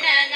and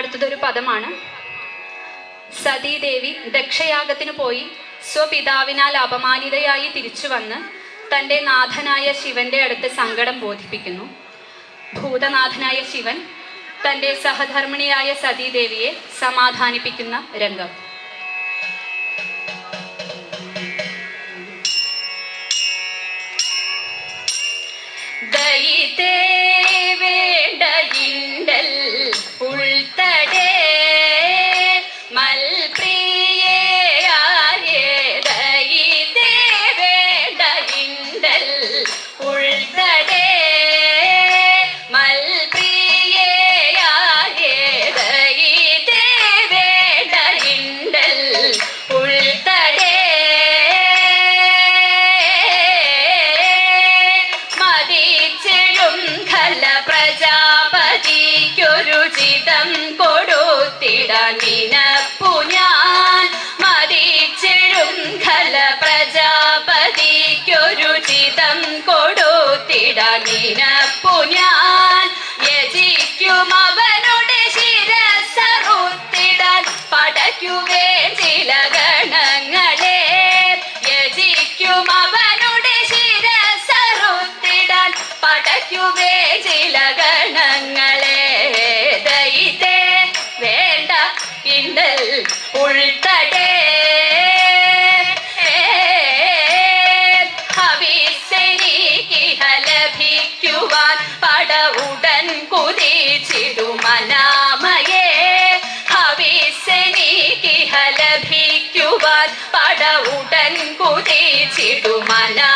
അടുത്തതൊരു പദമാണ്. സതീദേവി ദക്ഷയാഗത്തിന് പോയി സ്വപിതാവിനാൽ അപമാനിതയായി തിരിച്ചു വന്ന് തന്റെ നാഥനായ ശിവന്റെ അടുത്ത് സങ്കടം ബോധിപ്പിക്കുന്നു. ഭൂതനാഥനായ ശിവൻ തന്റെ സഹധർമ്മിണിയായ സതീദേവിയെ സമാധാനിപ്പിക്കുന്ന രംഗം. ദയിതേ 姑娘 പാടുവാൻ പടവുടൻ കുതിച്ചിടുമനാ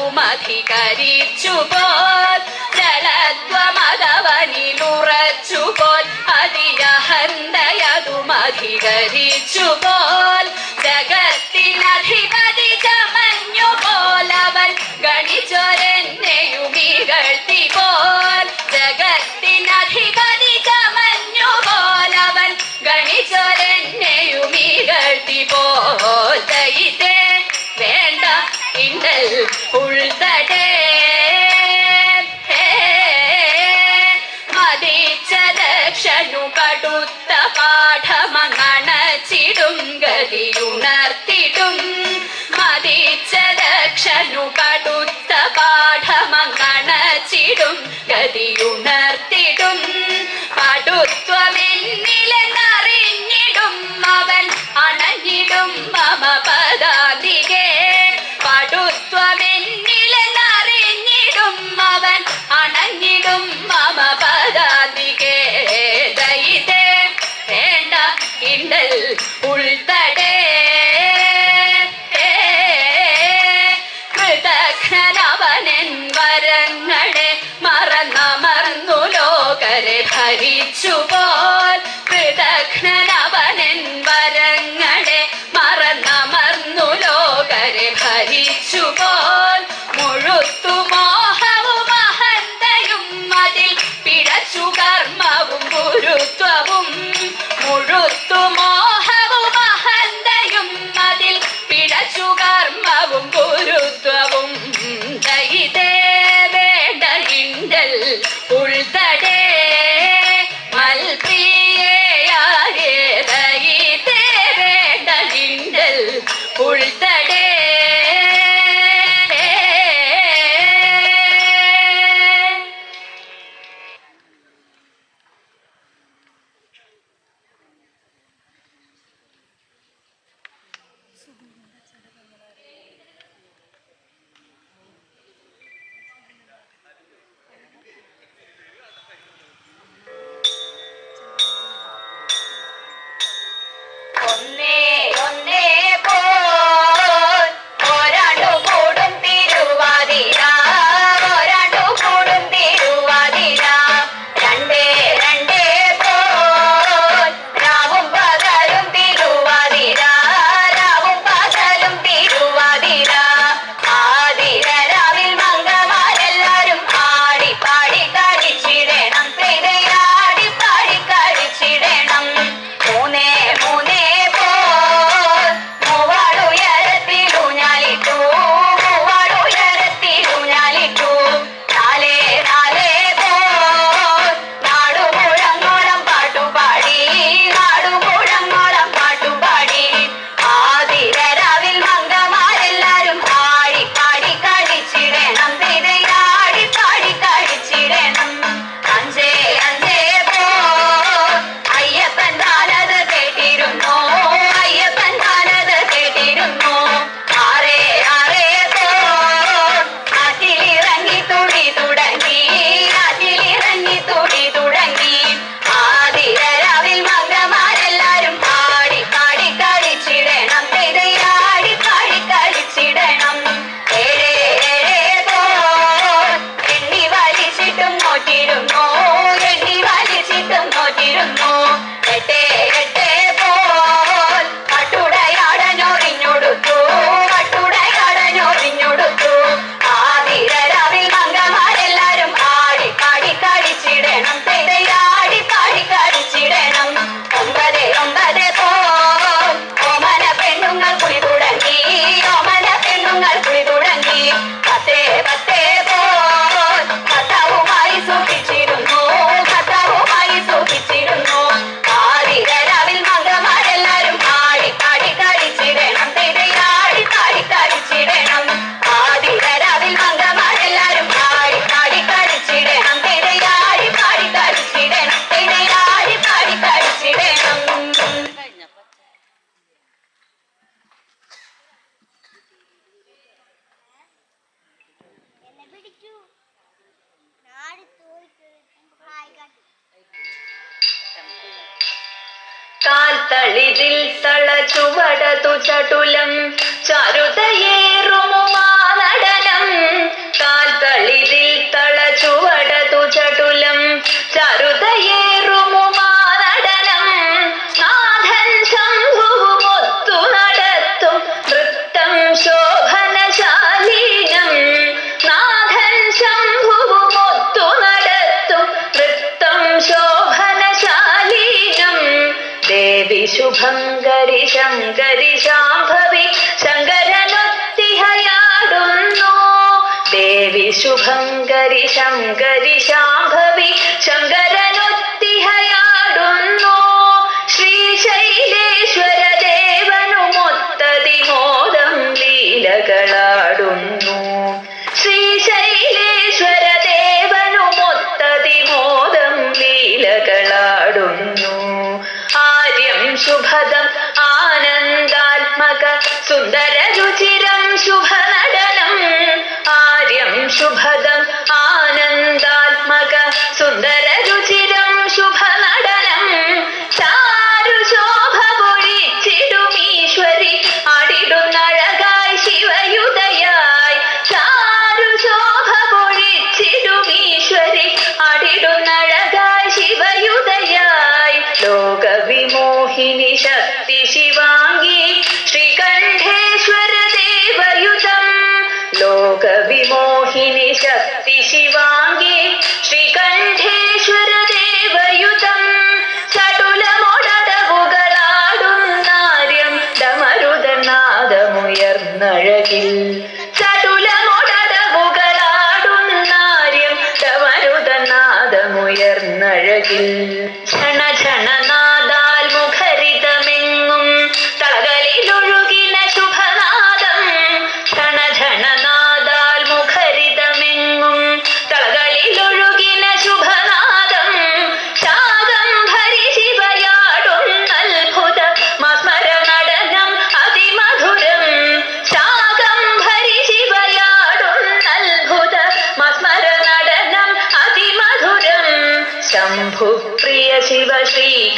മധുമധികരിച്ചുപോൽ ജലത്വമതവനിലുറച്ചുപോൽ അതിയഹന്തയതു മധികരിച്ചുപോൽ ജഗത്തിനധിപതി ചമഞ്ഞു പോലവൻ ഗണിചൊരന്നെയും ഇകഴ്ത്തി പോൽ ജഗത്തിനധിപതി ചമഞ്ഞു പോലവൻ ഗണിചൊരന്നെയും ഇകഴ്ത്തി പോൽ ദയിതേ വേണ്ട ഇണ്ടൽ കേട്ടും. മതിച്ച ദക്ഷനു കടുത്ത പാഠമങ്ങണച്ചിടും. ഗതിയുണർത്തിടും. പടുത്വമെന്നിലെന്നറിഞ്ഞിടും. അവൻ അണഞ്ഞിടും മമ പദാതികെ. പടുത്വമെന്നിലെന്നറിഞ്ഞിടും. അവൻ അണഞ്ഞിടും മമ പദാതികെ. ദയിതേ വേണ്ട ഇണ്ടൽ ഉൾത്തടേ ഹരിച്ചു തളിരിൽ തള ചുവടതു ചടുലം ചരുതയേറുമുമാ ശങ്കരി ശാംഭവി ശങ്കരനൊത്തിഹയാടുന്നു. ദേവി ശുഭങ്കരി ശങ്കരി ശാംഭവി ശങ്കരനൊത്തിഹയാടുന്നു ശ്രീശൈലേശ്വര ദേവനുമൊത്തതി മോദം ലീലകളാടുന്നു. ശ്രീശൈലേശ്വര ദേവനുമൊത്തതി മോദം ലീലകളാടുന്നു. ആര്യം ശുഭദം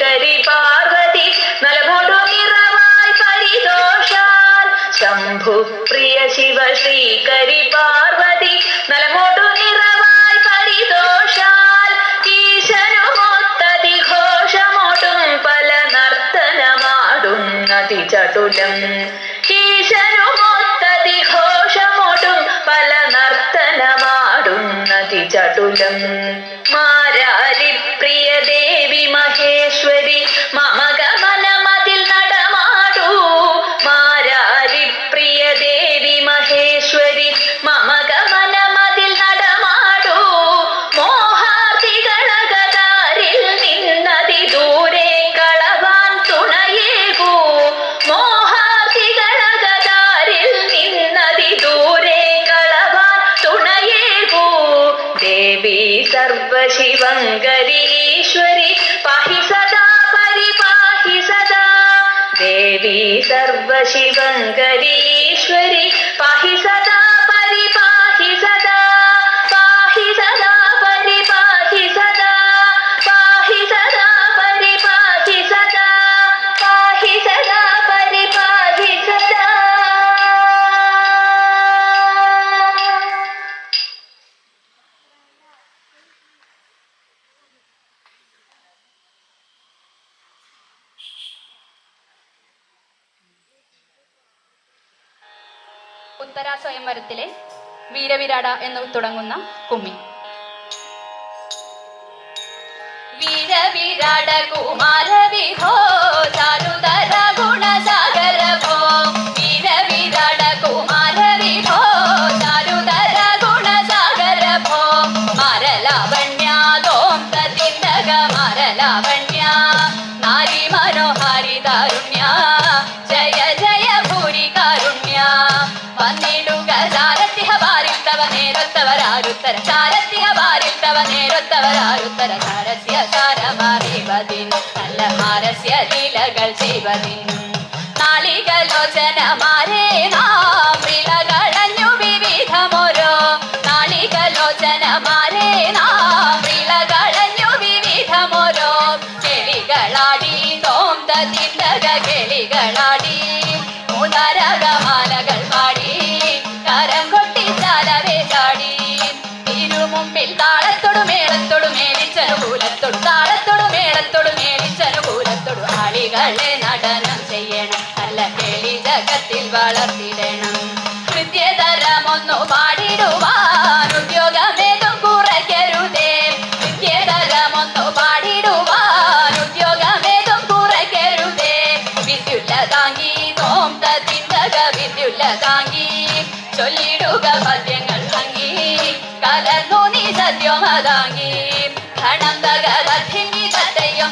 ശ്രീകരി പാർവതി നലമോടു നിറവായി പരിദോഷാൽ ശംഭുപ്രിയ ശിവ ശ്രീകരി പാർവതി നലമോടു നിറവായി പരിദോഷാൽ ഈശനുമൊത്തതി ഘോഷമോടും പല നർത്തനമാടുന്നതി ചടുലം ഈശനുമൊത്തതി ഘോഷമോടും പല നർത്തനമാടുന്നതി ചടുലം സർവശിവങ്കരീശ്വരി പാഹി സദാ സ്വയംവരത്തിലെ വീരവിരാട എന്ന് തുടങ്ങുന്ന കുമ്മി. വീരവിരാട കുമാര വിഭോ നേരൊത്തവരാരുത്തര ചാരസ്യ ചാരമാറിവതിൻ നല്ല മാരസ്യ ലീലകൾ ചെയ്വതിൻ. നാളികലോചനമാരേ നാം വിളകളഞ്ഞു വിവിധമോരോ. നാളികലോചനമാരേ നാം വിളകളഞ്ഞു വിവിധമോരോ. കെളികളാടി തോന്ത തിണ്ടക കെളികളാടി. മൂന്നരകമാലകൾ കുഞ്ഞുങ്ങളെ നടനം ചെയ്യണം. നല്ല കേളി ജഗത്തിൽ വളർത്തിടണം. നിത്യതരമൊന്നു പാടിടുവാൻ ഉദ്യോഗമേതും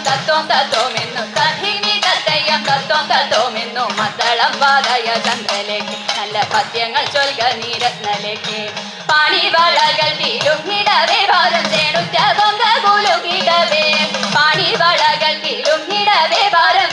തത്വം തത്വം എന്നു ചന്ദ്രലേക്ക് നല്ല പദ്യങ്ങൾ ചൊൽക നീരത്നലേക്ക്. പാണിവളകൾ തീരുങ്ങിടവേ ഭാരം തേണുറ്റ കൊങ്ക കുലുകിടവേ പാണിവളകൾ തീരുങ്ങിടവേ ഭാരം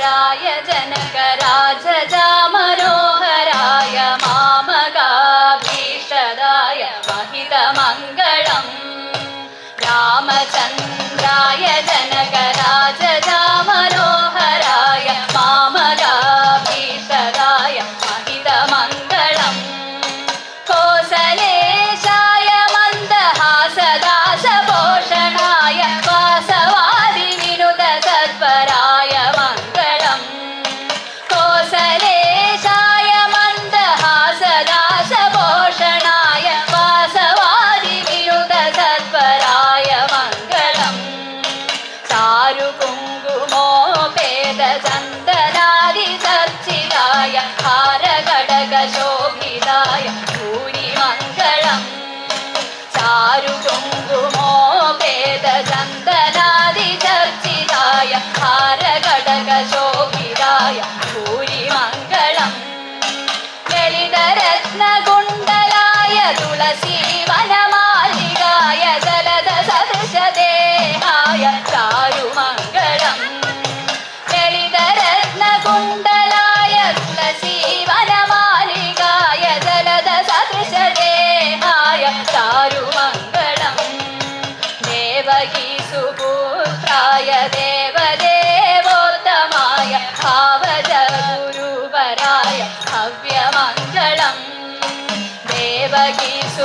रुद्राय जनकराजदा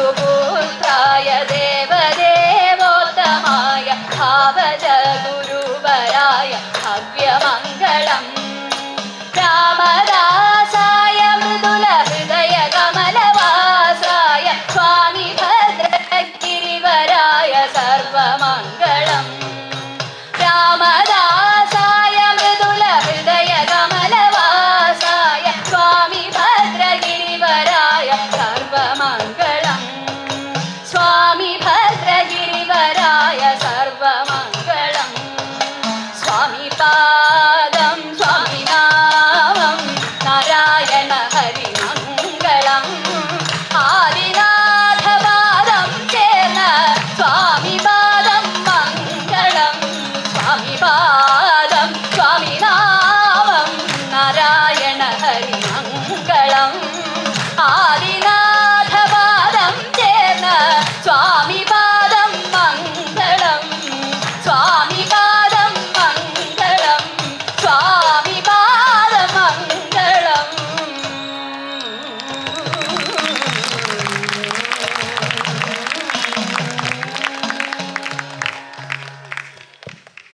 ഗുരുപുത്രായ ദേവദേവോത്തമായ ഭാവത ഗുരുവരായ ഭവ്യ